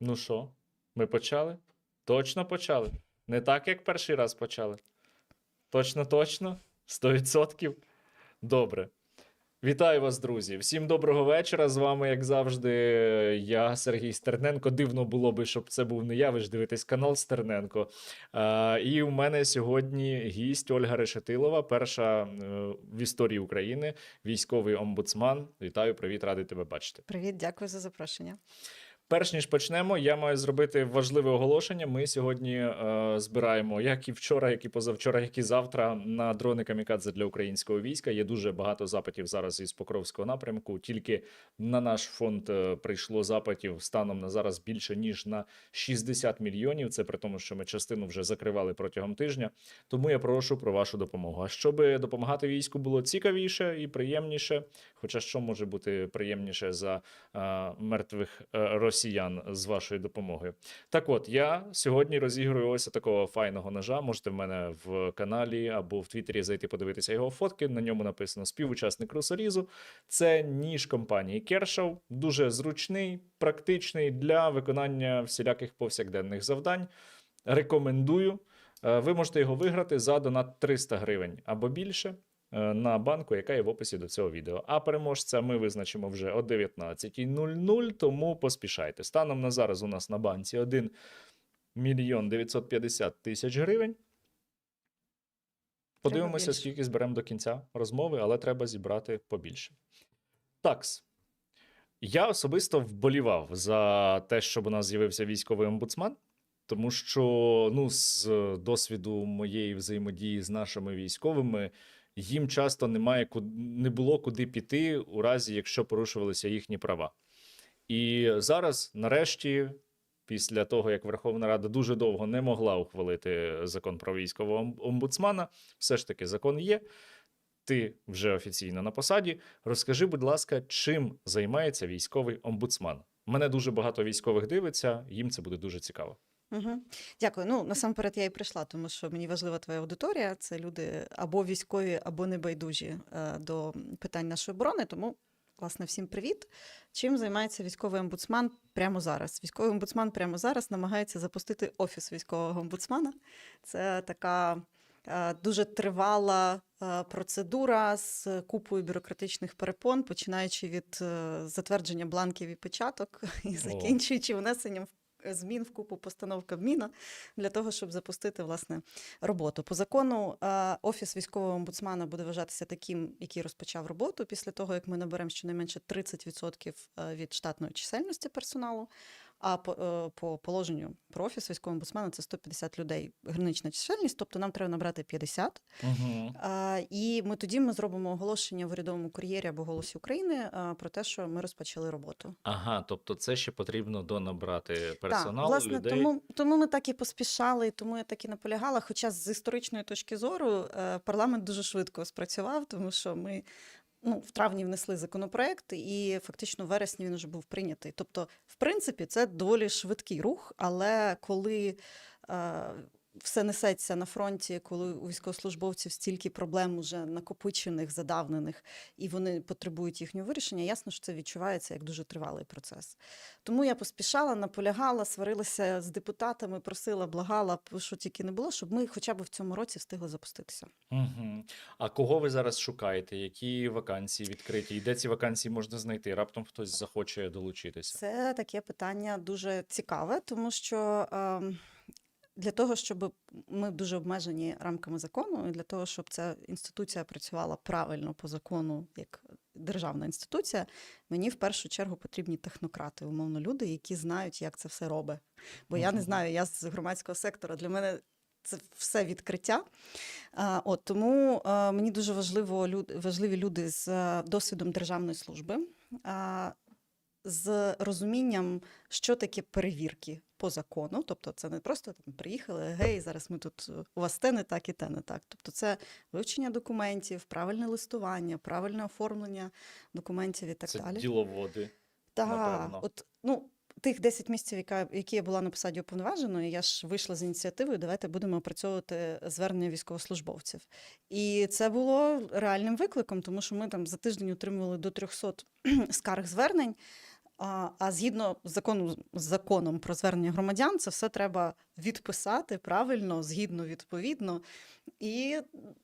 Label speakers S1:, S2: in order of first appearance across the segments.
S1: Ну що, ми почали? Точно почали. Не так, як перший раз почали. Точно, точно? 100%? Добре. Вітаю вас, друзі! Всім доброго вечора. З вами, як завжди, я, Сергій Стерненко. Дивно було би, щоб це був не я. Ви ж дивитесь канал Стерненко. А, і у мене сьогодні гість Ольга Решетилова, перша е, в історії України, військовий омбудсман. Вітаю, привіт, радий тебе бачити.
S2: Привіт, дякую за запрошення.
S1: Перш ніж почнемо, я маю зробити важливе оголошення. Ми сьогодні е, збираємо, як і вчора, як і позавчора, як і завтра, на дрони камікадзе для українського війська. Є дуже багато запитів зараз із Покровського напрямку. Тільки на наш фонд е, прийшло запитів станом на зараз більше ніж на 60 мільйонів. Це при тому, що ми частину вже закривали протягом тижня. Тому я прошу про вашу допомогу. А щоб допомагати війську було цікавіше і приємніше, хоча що може бути приємніше за е, мертвих е, росіян з вашою допомогою. Так от, я сьогодні розіграю ось такого файного ножа. Можете в мене в каналі або в Твіттері зайти подивитися його фотки. На ньому написано співучасник русорізу. Це ніж компанії Kershaw, дуже зручний, практичний для виконання всіляких повсякденних завдань. Рекомендую. Е, Ви можете його виграти за донат 300 гривень або більше на банку, яка є в описі до цього відео. А переможця ми визначимо вже о 19.00, тому поспішайте. Станом на зараз у нас на банці 1 мільйон 950 тисяч гривень. Подивимося, скільки зберемо до кінця розмови, але треба зібрати побільше. Такс. Я особисто вболівав за те, щоб у нас з'явився військовий омбудсман, тому що ну, з досвіду моєї взаємодії з нашими військовими їм часто немає не було куди піти у разі, якщо порушувалися їхні права. І зараз, нарешті, після того, як Верховна Рада дуже довго не могла ухвалити закон про військового омбудсмана, все ж таки закон є. Ти вже офіційно на посаді. Розкажи, будь ласка, чим займається військовий омбудсман? Мене дуже багато військових дивиться, їм це буде дуже цікаво.
S2: Угу. Дякую. Ну насамперед я і прийшла, тому що мені важлива твоя аудиторія. Це люди або військові, або небайдужі е, до питань нашої оборони. Тому, власне, всім привіт. Чим займається військовий омбудсман прямо зараз? Військовий омбудсман прямо зараз намагається запустити офіс військового омбудсмана. Це така е, дуже тривала е, процедура з купою бюрократичних перепон, починаючи від затвердження бланків і печаток і закінчуючи внесенням змін в купу постанов Кабміна для того, щоб запустити власне роботу. По закону е, офіс військового омбудсмана буде вважатися таким, який розпочав роботу після того, як ми наберемо щонайменше 30% е, від штатної чисельності персоналу. А по, е, по положенню про офіс військового омбудсмана це 150 людей гранична чисельність, тобто нам треба набрати 50.
S1: Угу.
S2: А, і ми тоді ми зробимо оголошення в урядовому кур'єрі або голосі України а, про те, що ми розпочали роботу.
S1: Ага, тобто це ще потрібно донабрати персонал,
S2: так, власне,
S1: людей.
S2: тому, тому ми так і поспішали, і тому я так і наполягала. Хоча з історичної точки зору е, парламент дуже швидко спрацював, тому що ми. Ну, в травні внесли законопроект, і фактично в вересні він вже був прийнятий. Тобто, в принципі, це доволі швидкий рух, але коли е, все несеться на фронті, коли у військовослужбовців стільки проблем уже накопичених, задавнених, і вони потребують їхнього вирішення, ясно, що це відчувається як дуже тривалий процес. Тому я поспішала, наполягала, сварилася з депутатами, просила, благала, що тільки не було, щоб ми хоча б в цьому році встигли запуститися.
S1: Угу. А кого ви зараз шукаєте? Які вакансії відкриті? І де ці вакансії можна знайти? Раптом хтось захоче долучитися.
S2: Це таке питання дуже цікаве, тому що. ем, Для того, щоб ми дуже обмежені рамками закону, і для того, щоб ця інституція працювала правильно по закону, як державна інституція, мені в першу чергу потрібні технократи, умовно люди, які знають, як це все робить. Бо я не знаю, я з громадського сектора. Для мене це все відкриття. От тому мені дуже важливо важливі люди з досвідом державної служби. З розумінням, що таке перевірки по закону. Тобто, це не просто там приїхали, гей, зараз ми тут у вас те не так і те не так. Тобто, це вивчення документів, правильне листування, правильне оформлення документів і так
S1: це
S2: далі.
S1: діловоди.
S2: Так,
S1: напевно.
S2: от ну. Тих 10 місяців, яка, які я була на посаді уповноваженої, я ж вийшла з ініціативою. Давайте будемо опрацьовувати звернення військовослужбовців. І це було реальним викликом, тому що ми там за тиждень отримували до 300 скарг звернень. А, а згідно з закону, з законом про звернення громадян, це все треба відписати правильно, згідно, відповідно. І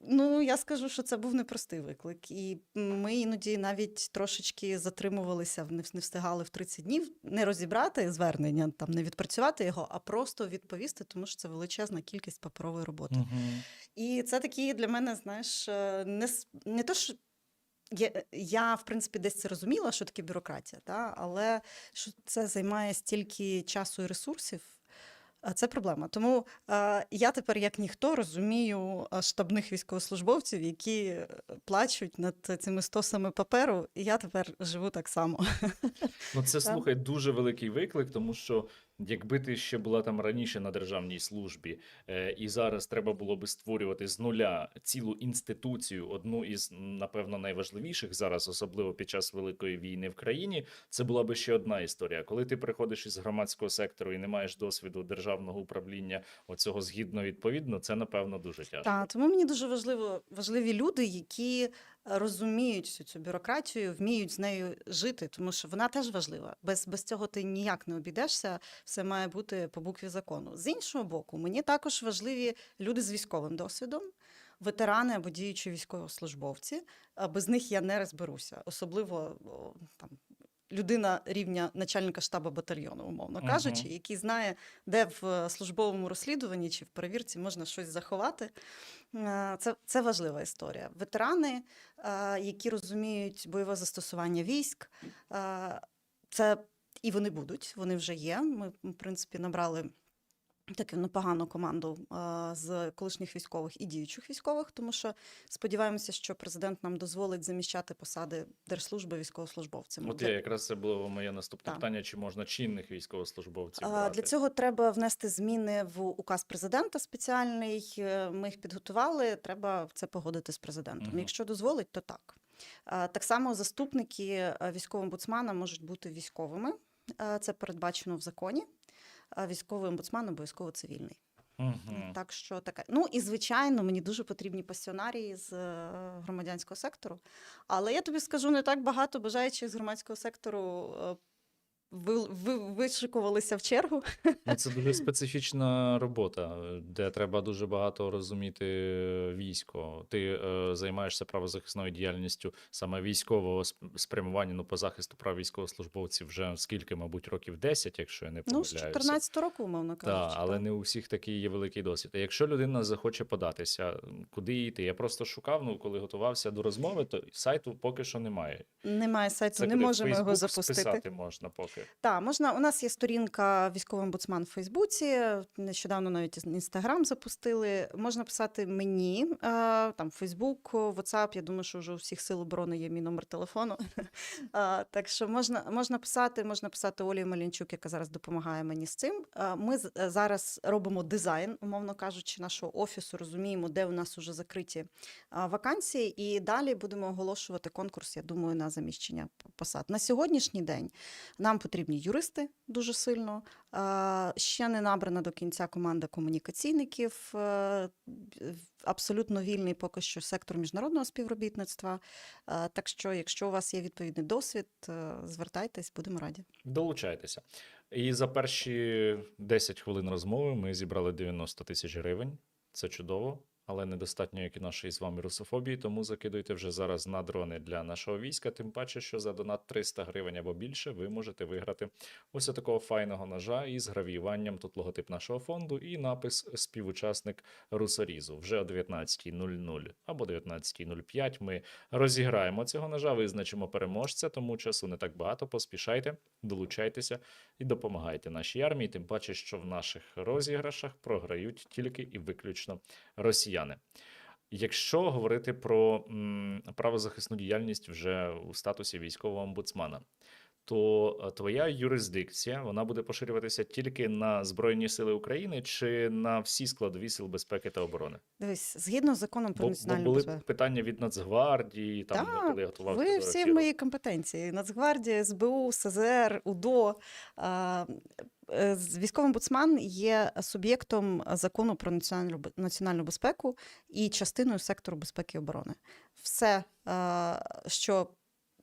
S2: ну, я скажу, що це був непростий виклик. І ми іноді навіть трошечки затримувалися, не встигали в 30 днів не розібрати звернення, там не відпрацювати його, а просто відповісти, тому що це величезна кількість паперової роботи.
S1: Мгм.
S2: І це такі для мене, знаєш, е, не, не то, що я, я, в принципі, десь це розуміла, що таке бюрократія, та? але що це займає стільки часу і ресурсів. Це проблема. Тому е, я тепер, як ніхто, розумію е, штабних військовослужбовців, які е, плачуть над цими стосами паперу, і я тепер живу так само.
S1: Ну, це слухай дуже великий виклик, тому що якби ти ще була там раніше на державній службі, е, і зараз треба було би створювати з нуля цілу інституцію, одну із напевно найважливіших зараз, особливо під час великої війни в країні, це була би ще одна історія. Коли ти приходиш із громадського сектору і не маєш досвіду державного управління, оцього згідно відповідно, це напевно дуже тяжко.
S2: Так, тому мені дуже важливо важливі люди, які розуміють всю цю бюрократію, вміють з нею жити, тому що вона теж важлива. Без, без цього ти ніяк не обійдешся. Все має бути по букві закону. З іншого боку, мені також важливі люди з військовим досвідом. Ветерани або діючі військовослужбовці, без них я не розберуся, особливо там людина рівня начальника штабу батальйону, умовно кажучи, який знає, де в е, службовому розслідуванні чи в перевірці можна щось заховати. Е, Це, це важлива історія. Ветерани, е, які розуміють бойове застосування військ, це і вони будуть, вони вже є. Ми, в принципі, набрали. Таку непогану команду з колишніх військових і діючих військових, тому що сподіваємося, що президент нам дозволить заміщати посади держслужби військовослужбовцями.
S1: От я якраз це було моє наступне
S2: Так.
S1: питання: чи можна чинних військовослужбовців брати?
S2: Для цього треба внести зміни в указ президента спеціальний. Е, Ми їх підготували. Треба це погодити з президентом.
S1: Мгм.
S2: Якщо дозволить, то так. Так само заступники е, військового омбудсмана можуть бути військовими. Це передбачено в законі. Військовий омбудсман обов'язково цивільний.
S1: Угу.
S2: Так що таке. Ну і звичайно, мені дуже потрібні пасіонарії з е, громадянського сектору. Але я тобі скажу, не так багато бажаючих з громадського сектору е, ви, ви, вишикувалися в чергу.
S1: Ну, це дуже специфічна робота, де треба дуже багато розуміти військо. Ти е, займаєшся правозахисною діяльністю саме військового спрямування ну, по захисту прав військовослужбовців вже скільки, мабуть, років 10, якщо я не
S2: Ну,
S1: помиляюся.
S2: з 14 року, умовно
S1: Так, але
S2: так.
S1: не у всіх такий є великий досвід. А якщо людина захоче податися, куди йти? Я просто шукав, ну коли готувався до розмови, то сайту поки що немає.
S2: Немає сайту,
S1: Це
S2: не можемо його запустити.
S1: списати можна поки.
S2: Так, можна. У нас є сторінка військовий омбудсман в Фейсбуці. Нещодавно навіть інстаграм запустили. Можна писати мені е, там Фейсбук, WhatsApp. Я думаю, що вже у всіх сил оборони є мій номер телефону. Так що можна, можна писати, можна писати Олі Малінчук, яка зараз допомагає мені з цим. Ми е, зараз робимо дизайн, умовно кажучи, нашого офісу, розуміємо, де у нас уже закриті вакансії, і далі будемо оголошувати конкурс, я думаю, на заміщення посад. На сьогоднішній день нам потрібні юристи дуже сильно. Ще не набрана до кінця команда комунікаційників. е, Абсолютно вільний поки що сектор міжнародного співробітництва. Так що, якщо у вас є відповідний досвід, е, звертайтесь, будемо раді.
S1: Долучайтеся. І за перші 10 хвилин розмови ми зібрали 90 тисяч гривень. Це чудово, але недостатньо, як і нашої з вами русофобії. Тому закидуйте вже зараз на дрони для нашого війська. Тим паче, що за донат 300 гривень або більше ви можете виграти ось такого файного ножа із гравіюванням. Тут логотип нашого фонду і напис співучасник русорізу. Вже о 19.00 або 19.05 ми розіграємо цього ножа, визначимо переможця, тому часу не так багато. Поспішайте, долучайтеся і допомагайте нашій армії. Тим паче, що в наших розіграшах програють тільки і виключно росіяни. Якщо говорити про м, правозахисну діяльність вже у статусі військового омбудсмана, то е, твоя юрисдикція вона буде поширюватися тільки на Збройні Сили України чи на всі складові сил безпеки та оборони?
S2: Дивись, згідно з законом про
S1: Бо, бо були
S2: безпеку.
S1: питання від Нацгвардії, там
S2: Так,
S1: коли я готувався
S2: Ви всі в моїй компетенції. Нацгвардія, СБУ, СЗР, УДО. А, Військовий омбудсман є суб'єктом закону про національну, національну безпеку і частиною сектору безпеки і оборони. Все, що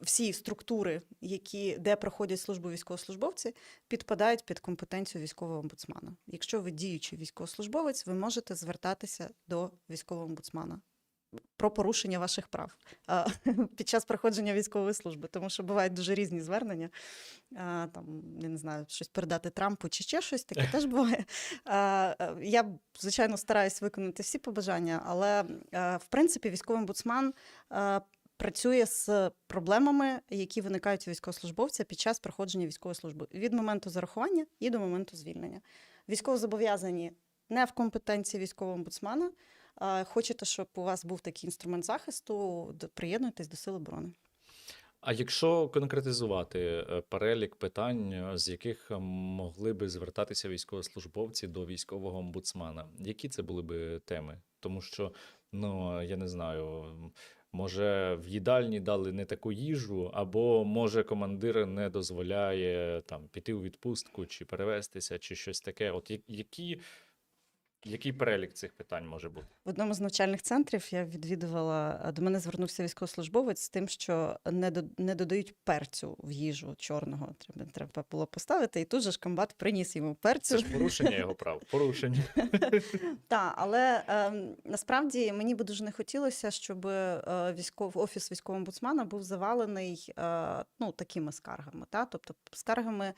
S2: всі структури, які, де проходять службу військовослужбовці, підпадають під компетенцію військового омбудсмана. Якщо ви діючий військовослужбовець, ви можете звертатися до військового омбудсмана про порушення ваших прав під час проходження військової служби, тому що бувають дуже різні звернення. Там, я не знаю, щось передати Трампу чи ще щось, таке теж буває. Е, я, звичайно, стараюсь виконати всі побажання, але е, в принципі військовий омбудсман е, працює з проблемами, які виникають у військовослужбовця під час проходження військової служби від моменту зарахування і до моменту звільнення. Військовозобов'язані не в компетенції військового омбудсмана. Хочете, щоб у вас був такий інструмент захисту, приєднуйтесь до Сил оборони.
S1: А якщо конкретизувати е, перелік питань, е, з яких е, могли би звертатися військовослужбовці до військового омбудсмана, які це були би теми? Тому що, ну я не знаю, може в їдальні дали не таку їжу, або може командир не дозволяє там піти у відпустку чи перевестися, чи щось таке. От які, який перелік цих питань може бути?
S2: В одному з навчальних центрів я відвідувала, до мене звернувся військовослужбовець з тим, що не, до, не додають перцю в їжу чорного. Треба, треба було поставити, і тут же ж комбат приніс йому перцю.
S1: Це ж порушення його прав. Порушення.
S2: Так, але ем, насправді мені би дуже не хотілося, щоб е, військов, офіс військового омбудсмана був завалений е, ну, такими скаргами. Та? Тобто скаргами,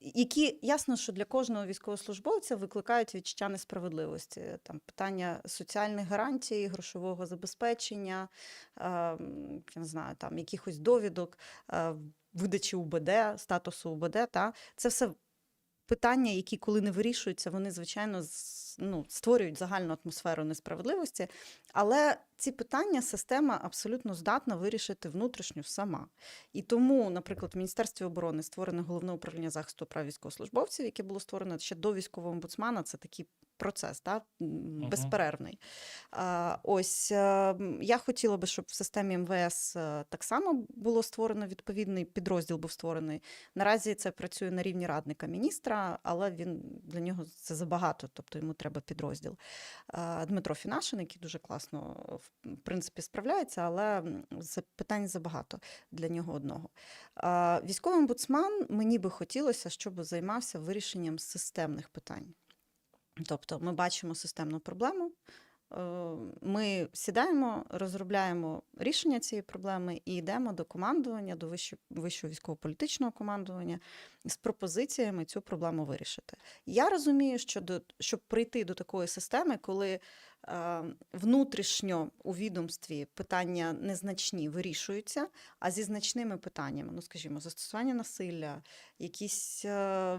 S2: які ясно, що для кожного військовослужбовця викликають відчуття несправедливості. Там питання соціальних гарантій, грошового забезпечення, е, я не знаю, там якихось довідок, е, видачі УБД, статусу УБД. Та? Це все питання, які коли не вирішуються, вони звичайно з- ну, створюють загальну атмосферу несправедливості. Але ці питання система абсолютно здатна вирішити внутрішньо сама. І тому, наприклад, в Міністерстві оборони створене головне управління захисту прав військовослужбовців, яке було створено ще до військового омбудсмана. Це такий процес, та, безперервний. А, ось е, я хотіла би, щоб в системі МВС е, так само було створено відповідний підрозділ був створений. Наразі це працює на рівні радника міністра, але він для нього це забагато, тобто йому треба підрозділ. Дмитро Фінашин, який дуже класно в принципі справляється, але питань забагато для нього одного. Військовий омбудсман мені би хотілося, щоб займався вирішенням системних питань. Тобто ми бачимо системну проблему. Е, Ми сідаємо, розробляємо рішення цієї проблеми і йдемо до командування, до вищого, військово-політичного командування з пропозиціями цю проблему вирішити. Я розумію, що до, щоб прийти до такої системи, коли внутрішньо у відомстві питання незначні вирішуються, а зі значними питаннями, ну скажімо, застосування насилля, якісь е,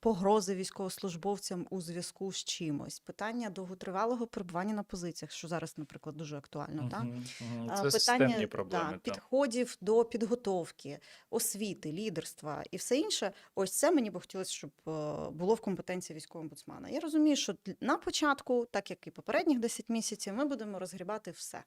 S2: погрози військовослужбовцям у зв'язку з чимось, питання довготривалого перебування на позиціях, що зараз, наприклад, дуже актуально. Так?
S1: Мгм, мгм. Це системні проблеми.
S2: да,
S1: так.
S2: підходів до підготовки, освіти, лідерства і все інше. Ось це мені би хотілося, щоб е, було в компетенції військового омбудсмана. Я розумію, що на початку, так як і попередніх 10 місяців, ми будемо розгрібати все.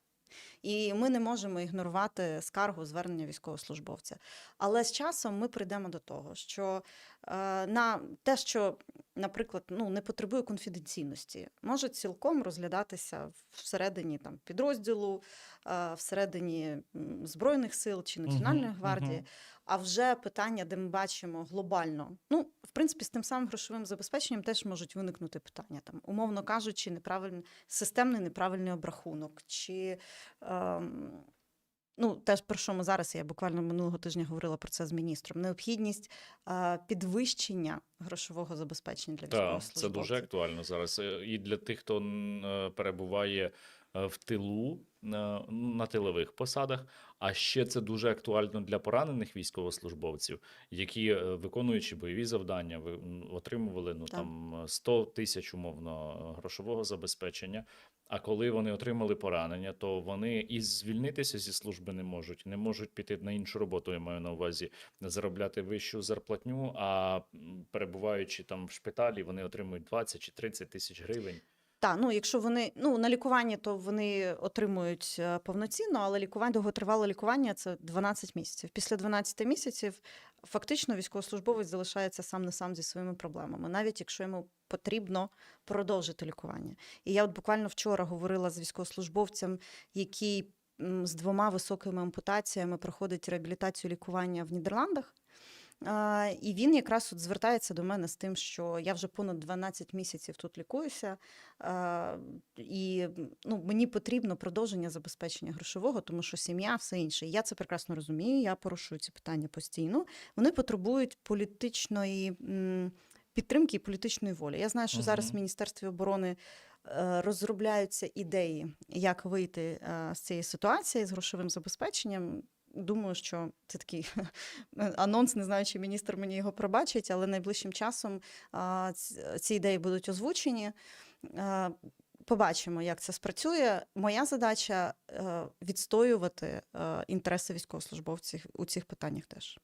S2: І ми не можемо ігнорувати скаргу звернення військовослужбовця. Але з часом ми прийдемо до того, що на те, що, наприклад, ну, не потребує конфіденційності, може цілком розглядатися всередині там, підрозділу, е, всередині Збройних сил чи Національної
S1: Мгм,
S2: гвардії.
S1: мгм.
S2: А вже питання, де ми бачимо глобально, ну в принципі, з тим самим грошовим забезпеченням теж можуть виникнути питання, там, умовно кажучи, неправильний системний неправильний обрахунок, чи ем, ну теж про що ми зараз, я буквально минулого тижня говорила про це з міністром. Необхідність е, підвищення грошового забезпечення для
S1: Так, це дуже актуально зараз. Е, І для тих, хто е, перебуває е, в тилу на, на тилових посадах. А ще це дуже актуально для поранених військовослужбовців, які, виконуючи бойові завдання, отримували ну
S2: Так.
S1: там е, 100 тисяч умовно грошового забезпечення. А коли вони отримали поранення, то вони і звільнитися зі служби не можуть, не можуть піти на іншу роботу. Я маю на увазі заробляти вищу зарплатню, а перебуваючи там в шпиталі, вони отримують 20 чи 30 тисяч гривень.
S2: Так, ну якщо вони ну на лікуванні, то вони отримують е, повноцінно, але лікування довготривале лікування це 12 місяців. Після 12 місяців фактично військовослужбовець залишається сам на сам зі своїми проблемами, навіть якщо йому потрібно продовжити лікування. І я от буквально вчора говорила з військовослужбовцем, який з двома високими ампутаціями проходить реабілітацію лікування в Нідерландах. І він якраз от звертається до мене з тим, що я вже понад 12 місяців тут лікуюся, і ну, мені потрібно продовження забезпечення грошового, тому що сім'я, все інше. Я це прекрасно розумію. Я порушую ці питання постійно. Вони потребують політичної підтримки і політичної волі. Я знаю, що зараз в Міністерстві оборони е, розробляються ідеї, як вийти е, з цієї ситуації з грошовим забезпеченням. Думаю, що це такий анонс, не знаю, чи міністр мені його пробачить, але найближчим часом ці ідеї будуть озвучені. Побачимо, як це спрацює. Моя задача е, відстоювати е, інтереси військовослужбовців у цих питаннях теж.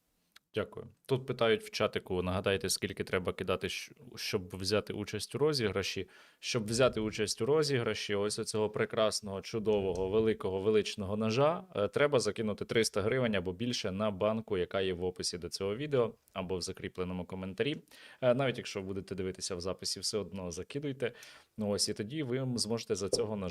S1: Дякую. Тут питають в чатику: нагадайте, скільки треба кидати, щоб взяти участь у розіграші. Щоб взяти участь у розіграші, ось цього прекрасного, чудового, великого, величного ножа, е, треба закинути 300 гривень або більше на банку, яка є в описі до цього відео, або в закріпленому коментарі. Е, Навіть якщо будете дивитися в записі, все одно закидуйте. Ну ось і тоді ви зможете за цього ножа